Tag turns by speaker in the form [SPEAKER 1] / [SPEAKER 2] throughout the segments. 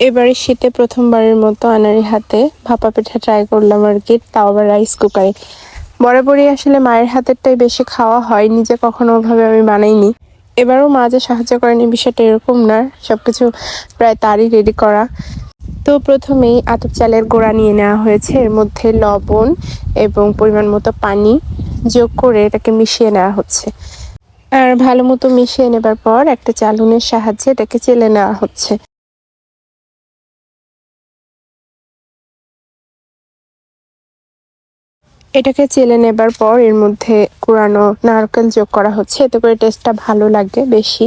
[SPEAKER 1] এবারে শীতে প্রথমবারের মতো আনারি হাতে ভাপা পিঠা ট্রাই করলাম আর কি, তাও আবার রাইস কুকারে বরাবরই আসলে মায়ের হাতেরটাই বেশি খাওয়া হয়, নিজে কখনো ওভাবে আমি বানাইনি। এবারও মা যে সাহায্য করেনি বিষয়টা এরকম না, সবকিছু প্রায় তারই রেডি করা। তো প্রথমেই আতপ চালের গোড়া নিয়ে নেওয়া হয়েছে, এর মধ্যে লবণ এবং পরিমাণ মতো পানি যোগ করে এটাকে মিশিয়ে নেওয়া হচ্ছে। আর ভালো মতো মিশিয়ে নেবার পর একটা চালুনের সাহায্যে এটাকে চেলে নেওয়া হচ্ছে। এটাকে চেলে নেবার পর এর মধ্যে কুড়ানো নারকেল যোগ করা হচ্ছে। এতে করে টেস্টটা ভালো লাগে বেশি।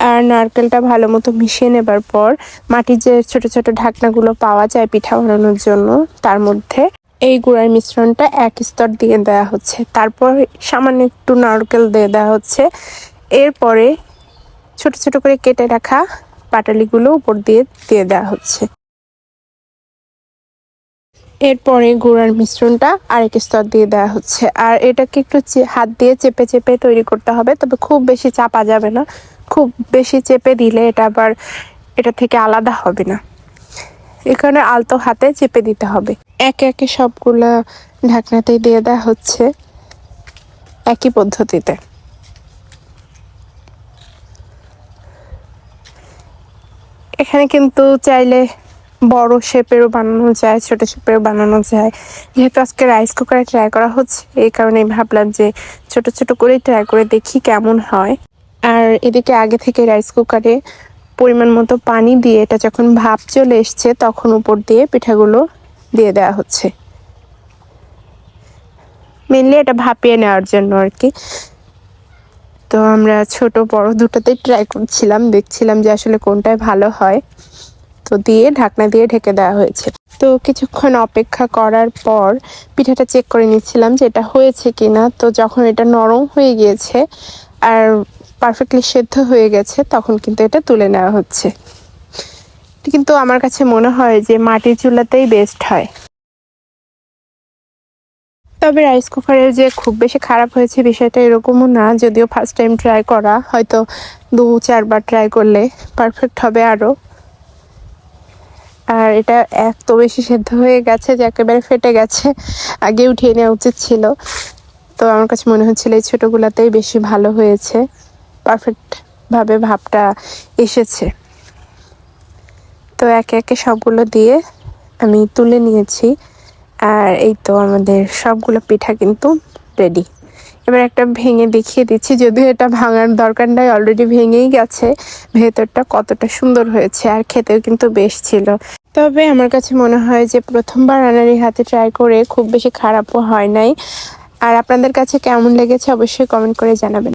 [SPEAKER 1] আর নারকেলটা ভালো মতো মিশিয়ে নেবার পর মাটির যে ছোট ছোট ঢাকনাগুলো পাওয়া যায় পিঠা বানানোর জন্য, তার মধ্যে এই গুঁড়ার মিশ্রণটা এক স্তর দিয়ে দেওয়া হচ্ছে। তারপর সামান্য একটু নারকেল দিয়ে দেওয়া হচ্ছে। এরপরে ছোট ছোট করে কেটে রাখা পাটালিগুলো উপর দিয়ে দিয়ে দেওয়া হচ্ছে। এরপরে গুঁড়ার মিশ্রণটা আরেক স্তর দিয়ে দেওয়া হচ্ছে। আর এটাকে একটু হাত দিয়ে চেপে চেপে তৈরি করতে হবে, তবে খুব বেশি চাপা যাবে না। খুব বেশি চেপে দিলে এটা আবার, এটা থেকে আলাদা হবে না। এখানে আলতো হাতে চেপে দিতে হবে। একে একে সবগুলা ঢাকনাতেই দিয়ে দেওয়া হচ্ছে। একই পদ্ধতিতে। এখানে কিন্তু চাইলে বড় শেপেরও বানানো যায়, ছোট শেপেরও বানানো যায়। যেহেতু আজকে রাইস কুকারে ট্রাই করা হচ্ছে, এই কারণে ভাবলাম যে ছোট ছোট করেই ট্রাই করে দেখি কেমন হয়। আর এদিকে আগে থেকে রাইস কুকারে পরিমাণ মতো পানি দিয়ে এটা যখন ভাপ চলে এসছে, তখন উপর দিয়ে পিঠাগুলো দিয়ে দেওয়া হচ্ছে। মেনলি এটা ভাপিয়ে নেওয়ার জন্য আর কি। তো আমরা ছোট বড় দুটোতেই ট্রাই করছিলাম, দেখছিলাম যে আসলে কোনটায় ভালো হয়। তো দিয়ে ঢাকনা দিয়ে ঢেকে দেওয়া হয়েছে। তো কিছুক্ষণ অপেক্ষা করার পর পিঠাটা চেক করে নিচ্ছিলাম যে এটা হয়েছে কিনা। তো যখন এটা নরম হয়ে গিয়েছে আর পারফেক্টলি সেদ্ধ হয়ে গেছে, তখন কিন্তু এটা তুলে নেওয়া হচ্ছে। কিন্তু আমার কাছে মনে হয় যে মাটির চুলাতেই বেস্ট হয়। তবে রাইস কুকারের যে খুব বেশি খারাপ হয়েছে বিষয়টা এরকমও না, যদিও ফার্স্ট টাইম ট্রাই করা, হয়তো দু, চারবার ট্রাই করলে পারফেক্ট হবে আরও আর এটা এত বেশি সেদ্ধ হয়ে গেছে যে একেবারে ফেটে গেছে, আগে উঠিয়ে নেওয়া উচিত ছিল। তো আমার কাছে মনে হচ্ছিল এই ছোটোগুলাতেই বেশি ভালো হয়েছে পারফেক্টভাবে ভাবটা এসেছে। তো একে একে সবগুলো দিয়ে আমি তুলে নিয়েছি। আর এই তো আমাদের সবগুলো পিঠা কিন্তু রেডি এবার একটা ভেঙে দেখিয়ে দিচ্ছি, যদিও এটা ভাঙার দরকার নাই অলরেডি ভেঙেই গেছে। ভেতরটা কতটা সুন্দর হয়েছে আর খেতেও কিন্তু বেশ ছিল। তবে আমার কাছে মনে হয় যে প্রথমবার রানারি হাতে ট্রাই করে খুব বেশি খারাপও হয় নাই। আর আপনাদের কাছে কেমন লেগেছে অবশ্যই কমেন্ট করে জানাবেন।